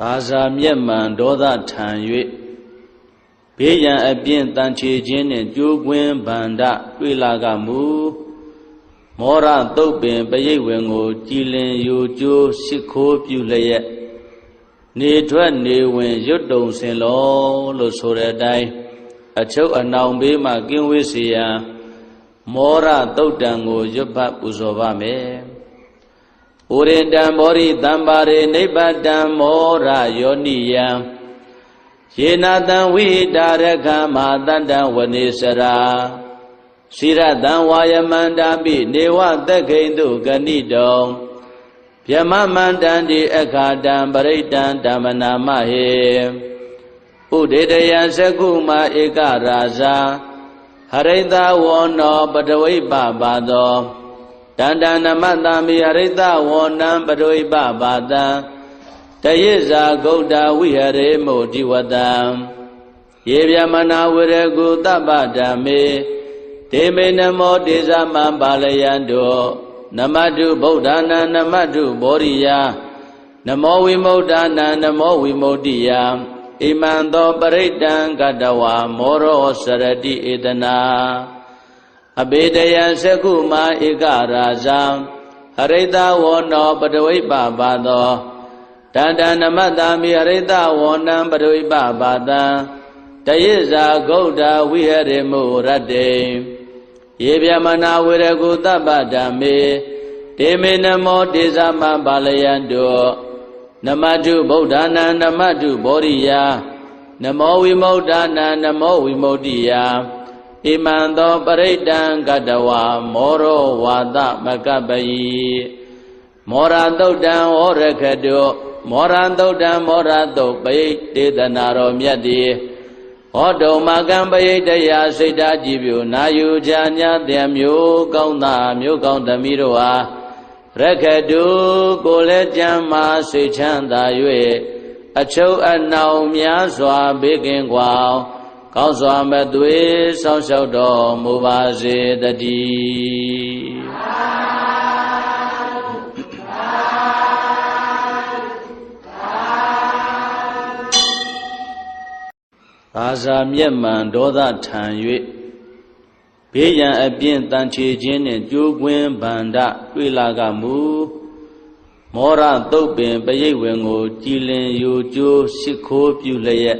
သာဇာမျက်မှန်ဒေါသထံ၍ဘေးရန်အပြင်းတန်ချေခြင်းနှင့်ကြိုးကွင်းဗန္ဒတွေ့လာကမူမောရတုတ်ပင်ပရိတ်ဝင်ကို ကြည်လင်ယူကျိုးရှိခိုးပြုလျက်နေထွက်နေဝင်ရွတ်တုံစင်လောလို့ဆိုတဲ့အတိုင်းအချုပ်အနောင်ဘေးမှကင်းဝေးစေရန်မောရတုတ်တံကိုရွတ်ပတ်ပူဇော်ပါမယ်။ ဩရိတံမောရိတံပါရိနိဗ္ဗတံမောရယောနိယံယေနတံဝိတာရခမဟာတတံဝနေစရာစိရတံဝါယမန္တာပိနေဝသက်ခိန်တုဂဏိတောဗျမမန္တံဒီအခါတံပရိတံဓမ္မနာမဟေဥဒေတယသကုမဧကရာဇာဟရိတဝောနောပတဝိပပါသော တန္တနမတံမိဟရိတဝောနံပတဝိပပါတံတယိဇာဂௌတဝိဟရေမုဒီဝတံယေဗျမနာဝရကုတပ္ပဓမ္မေဒေမေနမောတေဇမံပါလယံတောနမတုဗုဒ္ဓနာနမတုဘောရိယနမောဝိမု ക്ത နာနမောဝိမု ക്തി ယဣမံသောပရိတံကတဝါမောရောစရတိဧတနာ အဘေတယံသကုမာဧကရာဇံဟရိတဝောနောပတဝိပပါသောတန္တနမတ္တမိဟရိတဝောနံပတဝိပပါတံတယိဇာဂௌဒဝိဟရိမုရတ္တိယေဗျမနာဝေရကုတပ္ပဓမ္မေတေမေနမောတေဇမပါလယံတုနမတုဗုဒ္ဓနာနမတုဘောရိယာနမောဝိမု ద్ధ နာနမောဝိမု ద్ధి ယာ ဣမံသောပရိတံကတဝါမောရောဝါသမကပယိမောရတုတ်တံဩရခတုမောရတုတ်တံမောရတုတ်ပိတေသနာတော်မြတ်တိဟောတုံမကံပယိတယစိတ်ဓာကြည်ပြုနာယူချာညာတံမျိုးကောင်းသာမျိုးကောင်းသမီးတို့အားရခတုကိုလည်းကြမ်းမာစိတ်ချမ်းသာ၍အချုပ်အနှောင်များစွာဘေးကင်းကွာ ကောင်းစွာမသွေဆောင်းလျှောက်တော်မူပါစေတည်းအာဇာမျက်မှန်ဒေါသထံ၍ဘေးရန်အပြင်းတန်ချေခြင်းနှင့်ကြိုးကွင်းဗန္ဒတွေ့လာကမူမောရတုတ်ပင်ပရိတ်ဝင်ကို ကြည်လင်ယူကျိုးရှိခိုးပြုလျက်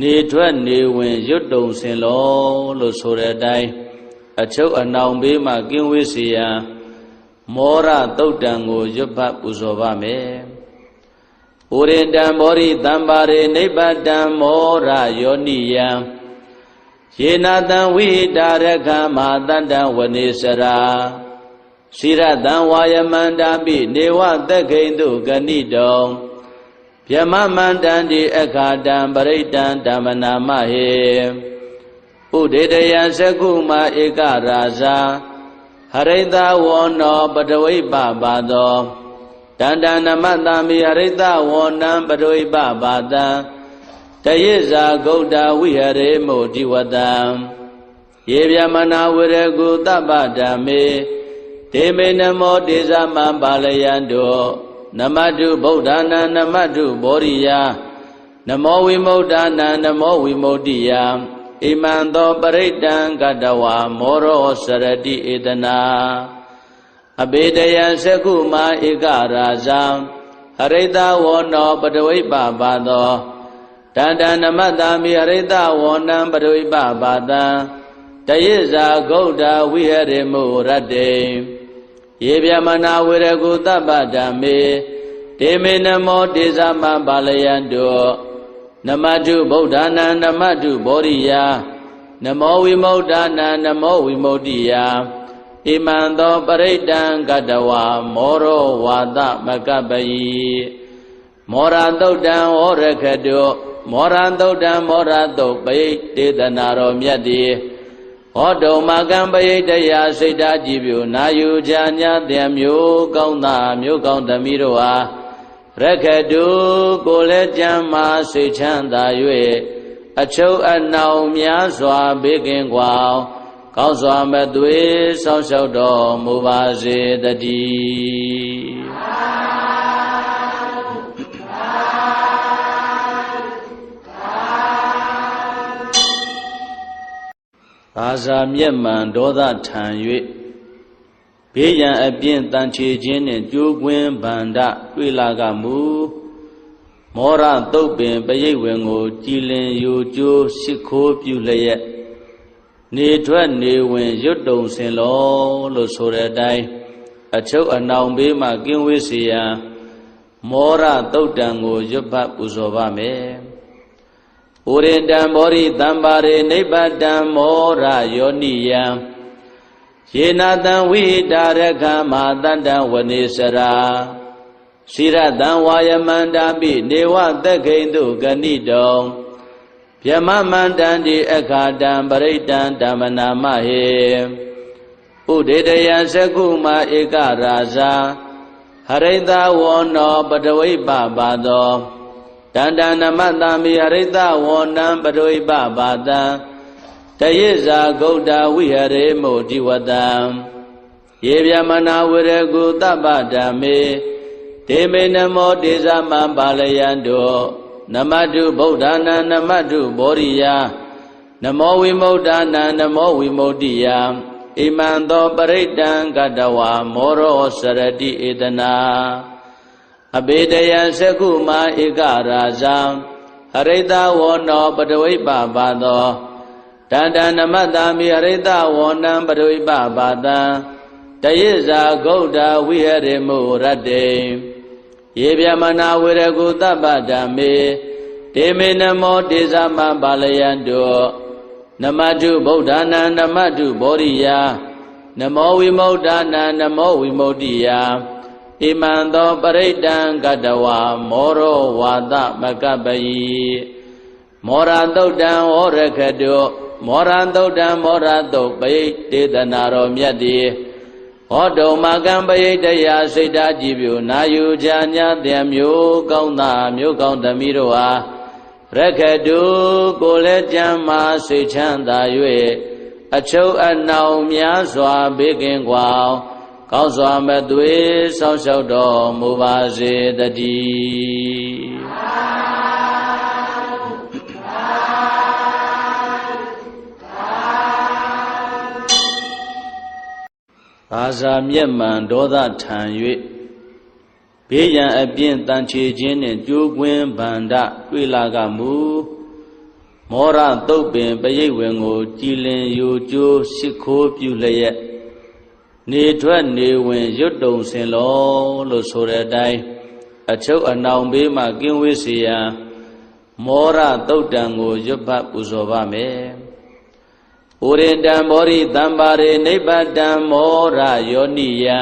နေထွက်နေဝင်ရွတ်တုံစင်လောလို့ဆိုတဲ့အတိုင်းအချုပ်အနောင်ဘေးမှကင်းဝေးစေရန်မောရတုတ်တံကိုရွတ်ပတ်ပူဇော်ပါမယ်ဩရိတံမောရိတံပါရိနိဗ္ဗတံမောရယောနိယံယေနတံဝိတာရခမဟာတတံဝနေစရာစိရတံဝါယမန္တာပိနေဝသက်ခိန်တုဂဏိတော ဗျမမန္တံဒီအခါတံပရိတံဓမ္မနာမဟေဥဒေတယသကုမဧကရာဇာဟရိတဝောနောပတဝိပပါသောတန္တနမတမိဟရိတဝောနံပတဝိပပါတံတယိဇာဂௌတဝိဟရေမုဒီဝတံယေဗျမနာဝရကုတပ္ပဓမ္မေဒေမေနမောတေဇမံပါလယံတော နမတုဗုဒ္ဓနာနမတုဘောရိယနမောဝိမု ക്ത နာနမောဝိမု ക്തി ယဣမံသောပရိတံကတဝါမောရောစရတိဧတနာအဘေတယသကုမာဧကရာဇံဟရိတဝောနောပတဝိပပါသောတန္တနမတ္တမိဟရိတဝောနံပတဝိပပါတံတယိဇာဂௌဒဝိဟရေမုရတ္တေ ယေဗျမနာဝေရကုတပ္ပဓမ္မေတေမေနမောတေဇမပါလယံတောနမတုဗုဒ္ဓနာနမတုဘောရိယနမောဝိမု ക്ത နာနမောဝိမု ക്തി ယဣမံသောပရိတံကတဝါမောရောဝါသမကပယိမောရတုတ်တံဩရခတုမောရတုတ်တံမောရတုတ်ပိတေသနာတော်မြတ်တိ ဟောတုံမကံပယိတယစိတ်ဓာကြည်ပြုနာယူချာညာတဲ့မျိုးကောင်းသားမျိုးကောင်းသမီးတို့ဟာရခတုကိုလည်းကြမ်းမာစိတ်ချမ်းသာ၍အချုပ်အနှောင်များစွာဘေးကင်းကွာကောင်းစွာမသွေဆောင်းလျှောက်တော်မူပါစေတည်း ဘာသာမျက်မှန်ဒေါသထံ၍ဘေးရန်အပြင်းတန်ချေခြင်းနှင့်ကြိုးကွင်းဗန္ဒတွေ့လာကမူမောရတုတ်ပင်ပရိတ်ဝင်ကို ကြည်လင်ယူကျိုးရှိခိုးပြုလျက်နေထွက်နေဝင်ရွတ်တုံစင်လောလို့ဆိုတဲ့အတိုင်းအချုပ်အနောင်ဘေးမှကင်းဝေးစေရန်မောရတုတ်တံကိုရွတ်ပတ်ပူဇော်ပါမယ်။ ဩရိတံမောရိတံပါရိနိဗ္ဗတံမောရယောနိယံယေနတံဝိတာရခမာတတံဝနေစရာစိရတံဝါယမန္တာပိနေဝသက်ခိန်တုဂဏိတောဗျမမန္တံဒီအခါတံပရိတံဓမ္မနာမဟေဥဒေတယသကုမဧကရာဇာဟရိတဝောနောပတဝိပပါသော တန္တနမတံမိဟရိတဝောနံပတဝိပပါတံတယေဇာဂௌတဝိဟရေမုတိဝတံယေဗျမနာဝရကုတပ္ပဓမ္မေဒေမေနမောတေဇမံပါလယံတောနမတုဗုဒ္ဓနာနမတုဘောရိယနမောဝိမု ക്ത နာနမောဝိမု ക്തി ယဣမံသောပရိတံကတဝါမောရောစရတိဧတနာ အဘေတယံသကုမာဧကရာဇံဟရိတဝောနောပတဝိပပါသောတန္တနမတ္တမိဟရိတဝောနံပတဝိပပါတံတယေဇာဂௌဒဝိဟရေမုရတ္တေယေဗျမနာဝေရကုတပ္ပဓမ္မေဒေမေနမောတေဇမပါလယံတောနမတုဗုဒ္ဓနာနမတုဘောရိယနမောဝိမု ക്ത နာနမောဝိမု ക്തി ယ ဣမံသောပရိတံကတဝါမောရောဝါသမကပယိမောရတုတ်တံဩရခတုမောရတုတ်တံမောရတုတ်ပိတေသနာတော်မြတ်တိဟောတုံမကံပယိတယစိတ်ဓာကြည်ပြုနာယူချာညာတံမျိုးကောင်းသာမျိုးကောင်းသမီးတို့အားရခတုကိုလည်းကြမ်းမာစိတ်ချမ်းသာ၍အချုပ်အနှောင်များစွာဘေးကင်းကွာ ကောင်းစွာမသွေဆောင်းလျှောက်တော်မူပါစေတည်းအာဇာမျက်မှန်ဒေါသထံ၍ဘေးရန်အပြင်းတန်ချေခြင်းနှင့်ကြိုးကွင်းဗန္ဒတွေ့လာကမူမောရတုတ်ပင်ပရိတ်ဝင်ကို ကြည်လင်ယူကျိုးရှိခိုးပြုလျက် နေထွက်နေဝင်ရွတ်တုံစင်လောလို့ဆိုတဲ့အတိုင်းအချုပ်အနောင်ဘေးမှကင်းဝေးစေရန်မောရတုတ်တံကိုရွတ်ပတ်ပူဇော်ပါမယ်။ဩရိတံမောရိတံပါရိနိဗ္ဗတံမောရယောနိယံ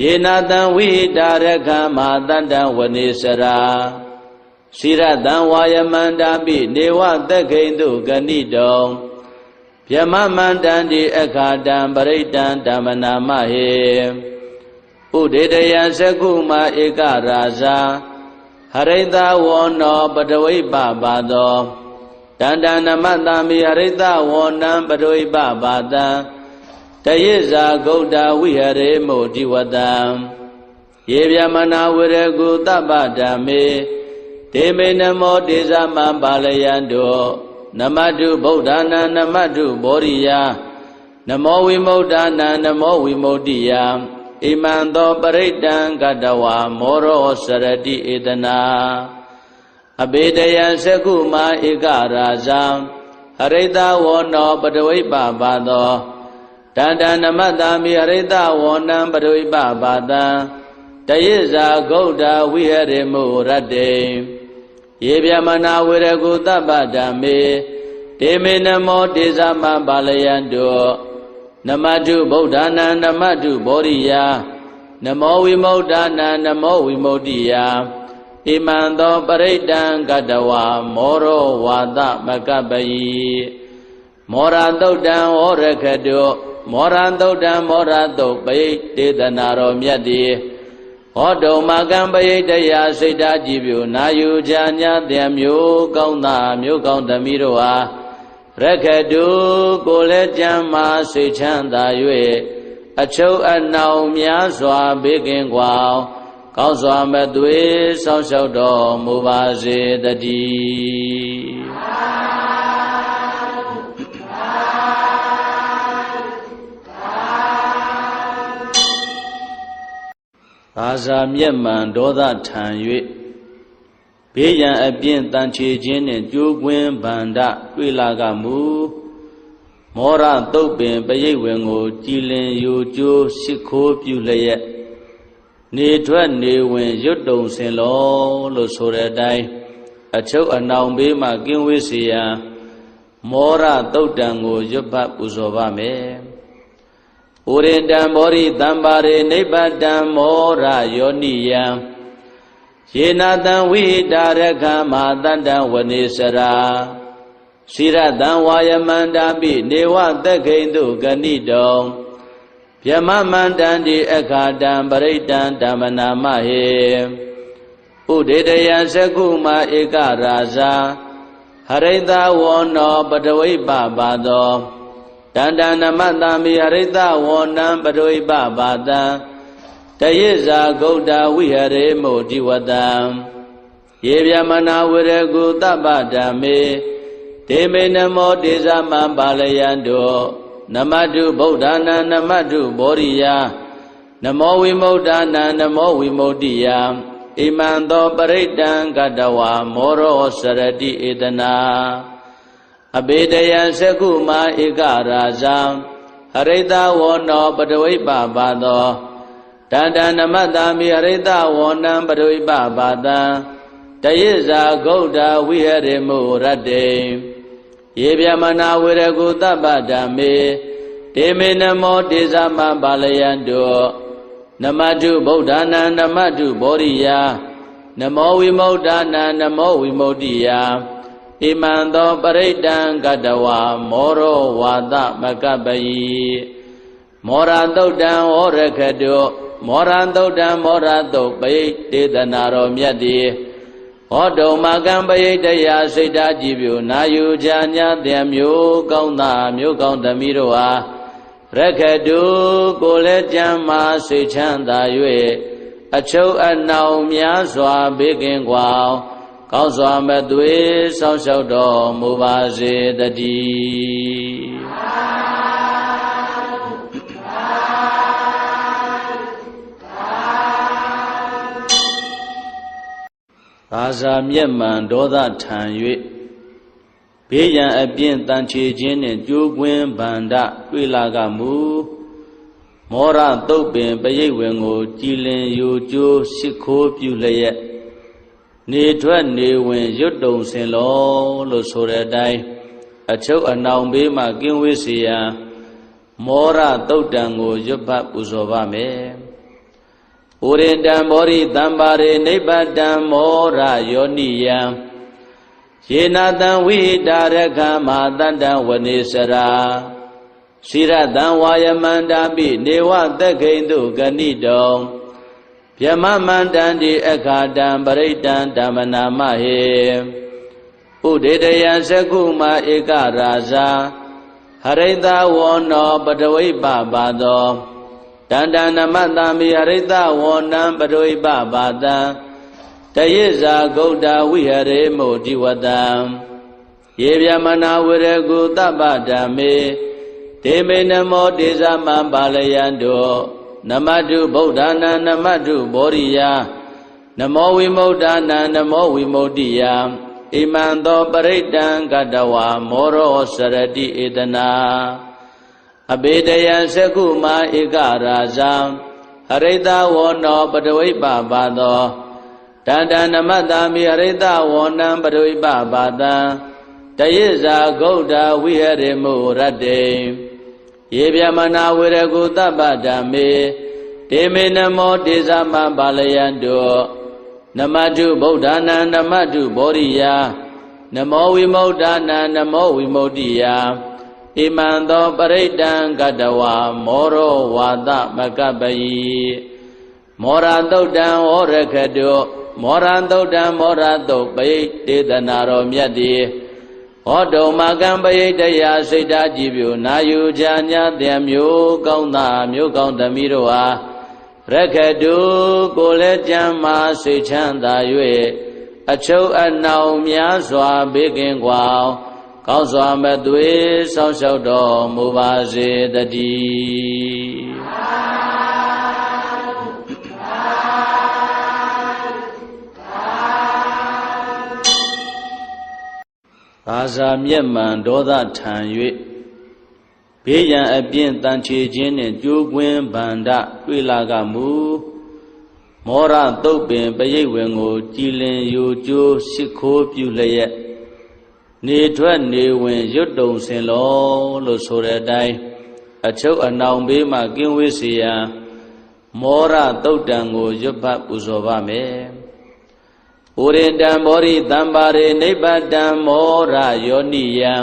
ယေနာတံဝိတာရခမာတတံဝနေစရာစိရတံဝါယမန္တာပိနေဝသက်ခိန်တုဂဏိတော ဗျမမန္တံဒီအခါတံပရိတံဓမ္မနာမဟေဥဒေတယသကုမဧကရာဇာဟရိတဝောနောပတဝိပပါသောတန္တနမတမိဟရိတဝောနံပတဝိပပါတံတယေဇာဂௌတဝိဟရေမုတိဝတံယေဗျမနာဝရကုတပ္ပဓမ္မေဒေမေနမောတေဇမံပါလယံတော နမတုဗုဒ္ဓနာနမတုဘောရိယနမောဝိမု ക്ത နာနမောဝိမု ക്തി ယဣမံသောပရိတံကတဝါမောရောစရတိဧတနာအဘေတယသကုမာဧကရာဇံဟရိတဝောနောပတဝိပပါသောတန္တနမတ္တမိဟရိတဝောနံပတဝိပပါတံတယေဇာဂௌဒဝိဟရေမုရတ္တေ ယေဗျမနာဝေရကုတပ္ပဓမ္မေတေမေနမောတေဇမပါလယံတောနမတုဗုဒ္ဓနာနမတုဘောရိယနမောဝိမု ക്ത နာနမောဝိမု ക്തി ယဣမံသောပရိတံကတဝါမောရောဝါသမကပယိမောရတုတ်တံဩရခတုမောရတုတ်တံမောရတုတ်ပိတေသနာတော်မြတ်တိ ဟောတုံမကံပယိတယစိတ်ဓာကြည်ပြုနာယူချာညာတဲ့မျိုးကောင်းသားမျိုးကောင်းသမီးတို့ဟာရခတုကိုလည်းကြမ်းမာစိတ်ချမ်းသာ၍အချုပ်အနှောင်များစွာဘေးကင်းကွာကောင်းစွာမသွေဆောင်းလျှောက်တော်မူပါစေတည်း ဘာသာမျက်မှန်ဒေါသထံ၍ဘေးရန်အပြင်းတန်ချေခြင်းနှင့်ကြိုးကွင်းဗန္ဒတွေ့လာကမူမောရတုတ်ပင်ပရိတ်ဝင်ကို ကြည်လင်ယူကျိုးရှိခိုးပြုလျက်နေထွက်နေဝင်ရွတ်တုံစင်လောလို့ဆိုတဲ့အတိုင်းအချုပ်အနောင်ဘေးမှကင်းဝေးစေရန်မောရတုတ်တံကိုရွတ်ပတ်ပူဇော်ပါမယ်။ ဥရိတံမောရိတံပါရိနိဗ္ဗတံမောရယောနိယံယေနတံဝိတာရခမဟာတတံဝနေစရာစိရတံဝါယမန္တာပိနေဝသက်ခိန်တုဂဏိတောဗျမမန္တံတိအခါတံပရိတံဓမ္မနာမဟေဥဒေတယသကုမဧကရာဇာဟရိတဝောနောပတဝိပပါသော တန္တနမတံမိဟရိတဝောနံပတဝိပပါတံတယိဇာဂௌတဝိဟရေမုဒီဝတံယေဗျမနာဝရကုတပ္ပဓမ္မေဒေမေနမောတေဇမံပါလယံတောနမတုဗုဒ္ဓနာနမတုဘောရိယနမောဝိမု ക്ത နာနမောဝိမု ക്തി ယဣမံသောပရိတံကတဝါမောရောစရတိဧတနာ အဘေတယံသကုမာဧကရာဇံဟရိတဝောနောပတဝိပပါသောတန္တနမတမိဟရိတဝောနံပတဝိပပါတံတယိဇာဂௌဒဝိဟရိမုရတ္တေယေဗျမနာဝေရကုတပ္ပဓမ္မေတေမေနမောတေဇမပါလယံတောနမတုဗုဒ္ဓနာနမတုဘောရိယနမောဝိမု ക്ത နာနမောဝိမု ക്തി ယ ဣမံသောပရိတံကတဝါမောရောဝါသမကပယိမောရတုတ်တံဩရခတုမောရတုတ်တံမောရတုတ်ပိတေသနာတော်မြတ်တိဟောတုံမကံပယိတယစိတ်ဓာကြည်ပြူနာယူချာညာတံမျိုးကောင်းသာမျိုးကောင်းသမီးတို့ဟာရခတုကိုလည်းကြမ်းမာစိတ်ချမ်းသာ၍အချုပ်အနှောင်များစွာဘေးကင်းကွာ ကောင်းစွာမသွေဆောင်းလျှောက်တော်မူပါစေတည်းဘာသာမျက်မှန်ဒေါသထံ၍ဘေးရန်အပြင်းတန်ချေခြင်းနှင့်ကြိုးကွင်းဗန္ဒတွေ့လာကမူမောရတုတ်ပင်ပရိတ်ဝင်ကို ကြည်လင်ယူကျိုးရှိခိုးပြုလျက် နေထွက်နေဝင်ရွတ်တုံစင်လောလို့ဆိုတဲ့အတိုင်းအချုပ်အနောင်ဘေးမှကင်းဝေးစေရန်မောရတုတ်တံကိုရွတ်ပတ်ပူဇော်ပါမယ်။ဥရိတံမောရိတံပါရိနိဗ္ဗတံမောရယောနိယံယေနာတံဝိတာရခမဟာတတံဝနေစရာစိရတံဝါယမန္တာပိနေဝသက်ခိန်တုဂဏိတော ဗျမမန္တံတိအခါတံပရိတံဓမ္မနာမဟေဥဒေတယသကုမဧကရာဇာဟရိတဝောနောပတဝိပပါသောတန္တနမတံမိဟရိတဝောနံပတဝိပပါတံတယိဇာဂௌတဝိဟရေမုဒီဝတံယေဗျမနာဝရကုတပ္ပဓမ္မေဒေမေနမောတေဇမံပါလယံတော နမတုဗုဒ္ဓနာနမတုဘောရိယနမောဝိမု ക്ത နာနမောဝိမု ക്തി ယဣမံသောပရိတံကတဝါမောရောစရတိဧတနာအဘေတယံသကုမာဧကရာဇံဟရိတဝောနောပတဝိပပါသောတန္တနမတမိဟရိတဝောနံပတဝိပပါတံတယိဇာဂௌဒဝိဟရိမုရတ္တေ ယေဗျမနာဝေရကုတပ္ပဓမ္မေတေမေနမောတေဇမပါလယံတောနမတုဗုဒ္ဓနာနမတုဘောရိယနမောဝိမု ക്ത နာနမောဝိမု ക്തി ယဣမံသောပရိတံကတဝါမောရောဝါသမကပယိမောရတုတ်တံဩရခတောမောရတုတ်တံမောရတုတ်ပိတေသနာတော်မြတ်တိ ဟောတုံမကံပယိတယစိတ်ဓာကြည်ပြူနာယူချာညာတဲ့မျိုးကောင်းသားမျိုးကောင်းသမီးတို့ဟာရခတုကိုလည်းကြမ်းမာစိတ်ချမ်းသာ၍အချုပ်အနှောင်များစွာဘေးကင်းကွာကောင်းစွာမသွေဆောင်းလျှောက်တော်မူပါစေတည်း သာဇာမျက်မှန်ဒေါသထံ၍ဘေးရန်အပြင်းတန်ချေခြင်းနှင့်ကြိုးကွင်းဗန္ဒတွေ့လာကမူမောရတုတ်ပင်ပရိတ်ဝင်ကို ကြည်လင်ယူကျိုးရှိခိုးပြုလျက်နေထွက်နေဝင်ရွတ်တုံစင်လောလို့ဆိုတဲ့အတိုင်းအချုပ်အနောင်ဘေးမှကင်းဝေးစေရန်မောရတုတ်တံကိုရွတ်ပတ်ပူဇော်ပါမယ်။ ဩရိတံမောရိတံပါရိနိဗ္ဗတံမောရယောနိယံ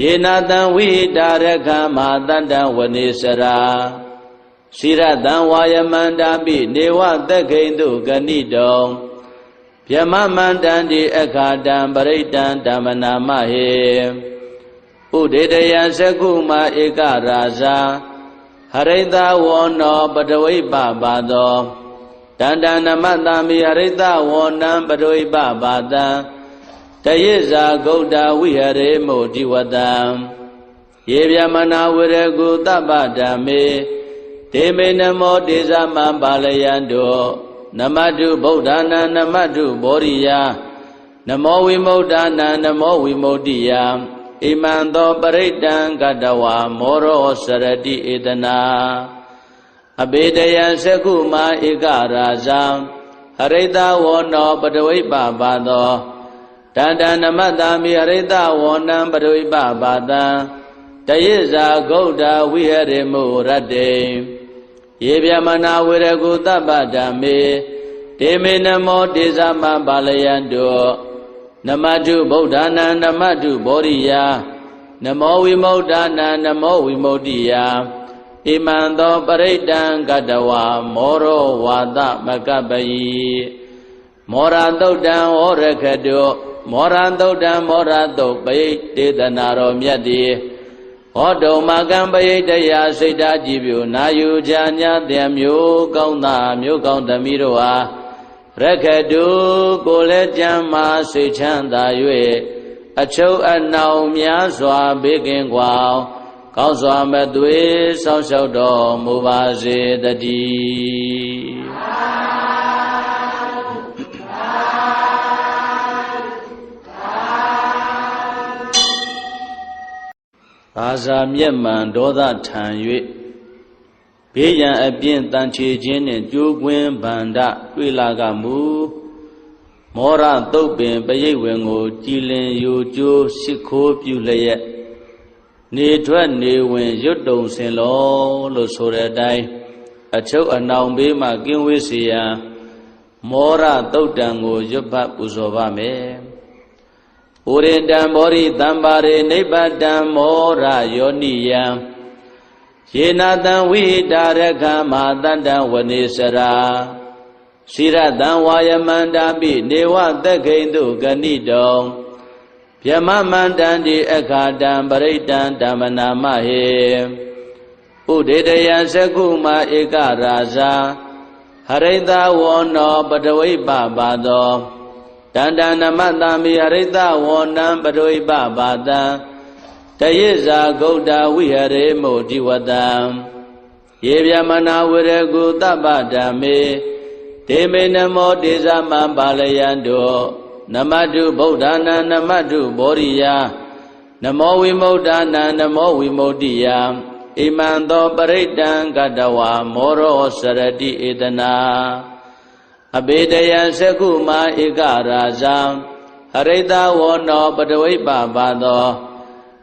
ယေနတံဝိတာရခမဟာတတံဝနေစရာစိရတံဝါယမန္တာပိနေဝသက်ခိန်တုဂဏိတောဗျမမန္တံတိအခါတံပရိတံဓမ္မနာမဟေဥဒေတယသကုမဧကရာဇာဟရိတဝောနောပတဝိပပါသော တန္တနမတံမိဟရိတဝောနံပတဝိပပါတံတယိဇာဂௌတဝိဟရေမုဒီဝတံယေဗျမနာဝရကုတပ္ပဓမ္မေဒေမေနမောတေဇမံပါလယံတောနမတုဗုဒ္ဓနာနမတုဘောရိယနမောဝိမု ക്ത နာနမောဝိမု ക്തി ယဣမံသောပရိတံကတဝါမောရောစရတိဧတနာ အဘေတယံသကုမာဧကရာဇံဟရိတဝောနောပတဝိပပါသောတန္တနမတ္တာမိဟရိတဝောနံပတဝိပပါတံတယိဇာဂௌဒဝိဟရိမုရတ္တေယေဗျမနာဝေရကုတပ္ပဓမ္မေဒေမေနမောတေသမပါလယံတောနမတုဗုဒ္ဓနာနမတုဘောရိယနမောဝိမု ക്ത နာနမောဝိမု ക്തി ယ ဣမံသောပရိတံကတဝါမောရောဝါသမကပယိမောရတုတ်တံဩရခတုမောရတုတ်တံမောရတုတ်ပိတေသနာတော်မြတ်တိဟောတုံမကံပယိတယစိတ်ဓာကြည်ပြူနာယူချာညာတံမျိုးကောင်းသာမျိုးကောင်းသမီးတို့ဟာရခတုကိုလည်းကြမ်းမာစိတ်ချမ်းသာ၍အချုပ်အနှောင်များစွာဘေးကင်းကွာ ကောင်းစွာမသွေဆောင်းလျှောက်တော်မူပါစေတည်းအာဇာမျက်မှန်ဒေါသထံ၍ဘေးရန်အပြင်းတန်ချေခြင်းနှင့်ကြိုးကွင်းဗန္ဒတွေ့လာကမူမောရတုတ်ပင်ပရိတ်ဝင်ကို ကြည်လင်ယူကျိုးရှိခိုးပြုလျက် နေထွက်နေဝင်ရွတ်တုံစင်လောလို့ဆိုတဲ့အတိုင်းအချုပ်အနောင်ဘေးမှကင်းဝေးစေရန်မောရတုတ်တံကိုရွတ်ပတ်ပူဇော်ပါမယ်ဩရိတံမောရိတံပါရိနိဗ္ဗတံမောရယောနိယံယေနတံဝိတာရခမဟာတတံဝနေစရာစိရတံဝါယမန္တာပိနေဝသက်ခိန်တုဂဏိတော ဗျမမန္တံတိအခါတံပရိတံဓမ္မနာမဟေဥဒေတယသကုမဧကရာဇာဟရိတဝောနောပတဝိပပါသောတန္တနမတံမိဟရိတဝောနံပရိပပါတံတယိဇာဂௌတဝိဟရေမုဒီဝတံယေဗျမနာဝရကုတပ္ပဓမ္မေဒေမေနမောတေသမံပါလယံတော နမတုဗုဒ္ဓနာနမတုဘောရိယနမောဝိမု ക്ത နာနမောဝိမု ക്തി ယဣမံသောပရိတံကတဝါမောရောစရတိဧတနာအဘေတယသကုမာဧကရာဇံဟရိတဝောနောပတဝိပပါသော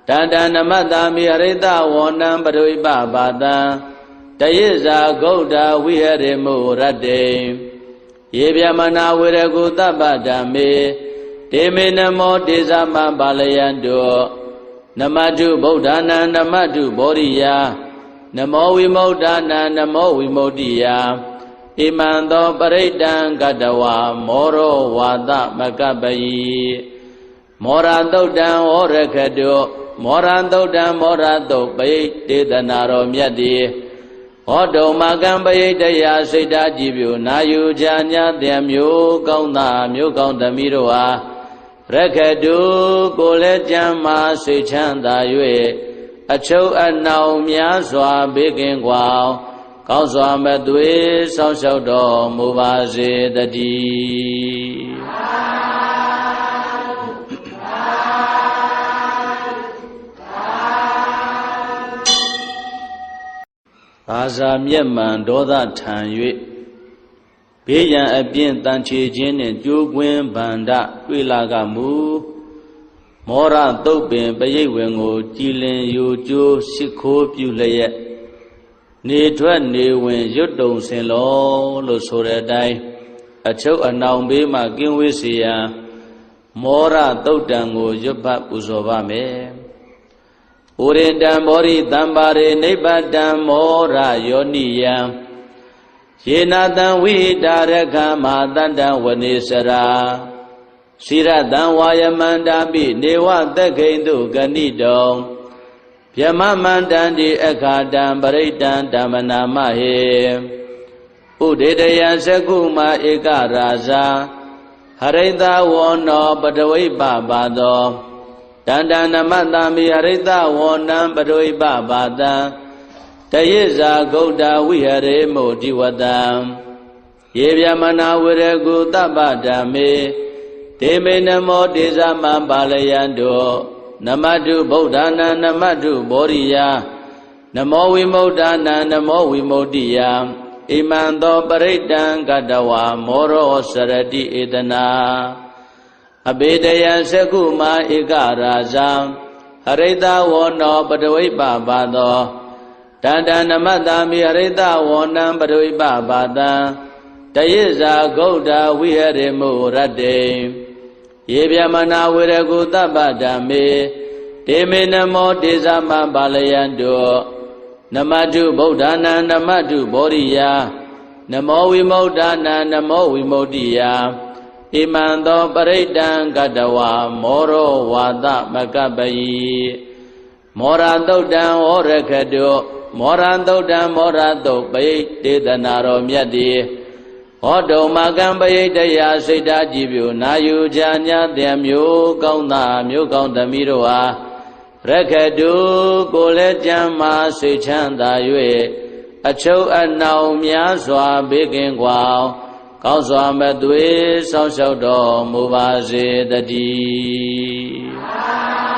တန္တနမတ္တာမိဟရိတဝောနံပတဝိပပါတံတယိဇာဂௌဒဝိဟရေမုရတ္တေ ယေဗျမနာဝေရကုတပ္ပဓမ္မေဒေမေနမောတေသမံပါလယံတောနမတုဗုဒ္ဓနာနမတုဘောရိယနမောဝိမု ക്ത နာနမောဝိမု ക്തി ယဣမံသောပရိတံကတဝါမောရောဝါသမကပယိမောရတုတ်တံဩရခတုမောရတုတ်တံမောရတုတ်ပိတေသနာတော်မြတ်တိ ဟောတုံမကံပယိတယစိတ်ဓာကြည်ပြုနာယူချာညာတံမျိုးကောင်းသာမျိုးကောင်းသမီးတို့ဟာရခတုကိုလည်းကြမ်းမာစိတ်ချမ်းသာ၍အချုပ်အနှောင်များစွာဘေးကင်းကွာကောင်းစွာမသွေဆောင်းလျှောက်တော်မူပါစေတည်း ဇာမျက်မှန်ဒေါသထံ၍ဘေးရန်အပြင်းတန်ချေခြင်းနှင့်ကြိုးကွင်းဗန္ဒတွေ့လာကမူမောရတုတ်ပင်ပရိတ်ဝင်ကိုကြည်လင်ယူကျိုးရှိခိုးပြုလျက်နေထွက်နေဝင်ရွတ်တုံစင်လောလို့ဆိုတဲ့အတိုင်းအချုပ်အနှောင်ဘေးမှကင်းဝေးစေရန်မောရတုတ်တံကိုရွတ်ပတ်ပူဇော်ပါမယ်။ ဥရိတံမောရိတံပါရိနိဗ္ဗတံမောရယောနိယံယေနတံဝိတာရခမဟာတတ္တဝနေစရာစိရတံဝါယမန္တာပိနေဝသက်ခိန်တုဂဏိတောဗျမမန္တံတိအခါတံပရိတံဓမ္မနာမဟေဥဒေတယသကုမဧကရာဇာဟရိတဝောနောပတဝိပပါသော တန္တနမတံမိဟရိတဝောနံပတဝိပပါတံတယိဇာဂௌတဝိဟရေမုတိဝတံယေဗျမနာဝရကုတပ္ပဓမ္မေဒေမေနမောတေဇမံပါလယံတောနမတုဗုဒ္ဓနာနမတုဘောရိယနမောဝိမု ക്ത နာနမောဝိမု ക്തി ယဣမံသောပရိတံကတဝါမောရောစရတိဧတနာ အဘိတယံသကုမာဧကရာဇံဟရိတဝောနောပတဝိပပါသောတန္တနမတံမိဟရိတဝောနံပတဝိပပါတံတယိဇာဂௌဒဝိဟရိမုရတ္တိယေဗျမနာဝေရကုတပ္ပဓမ္မေတေမေနမောတေဇမပါလယံတုနမတုဗုဒ္ဓနာနမတုဗောရိယာနမောဝိမု ద్ధ နာနမောဝိမု ద్ధి ယာ ဣမံသောပရိတံကတဝါမောရောဝါသမကပယိမောရတုတ်တံဩရခတုမောရတုတ်တံမောရတုတ်ပိတေသနာတော်မြတ်တိဟောတုံမကံပယိတယစိတ်ဓာကြည်ပြူနာယူချာညာတံမျိုးကောင်းသာမျိုးကောင်းသမီးတို့ဟာရခတုကိုလည်းကြမ်းမာစိတ်ချမ်းသာ၍အချုပ်အနှောင်များစွာဘေးကင်းကွာ ကောင်းစွာမသွေးဆောင်းလျှောက်တော်မူပါစေတည်း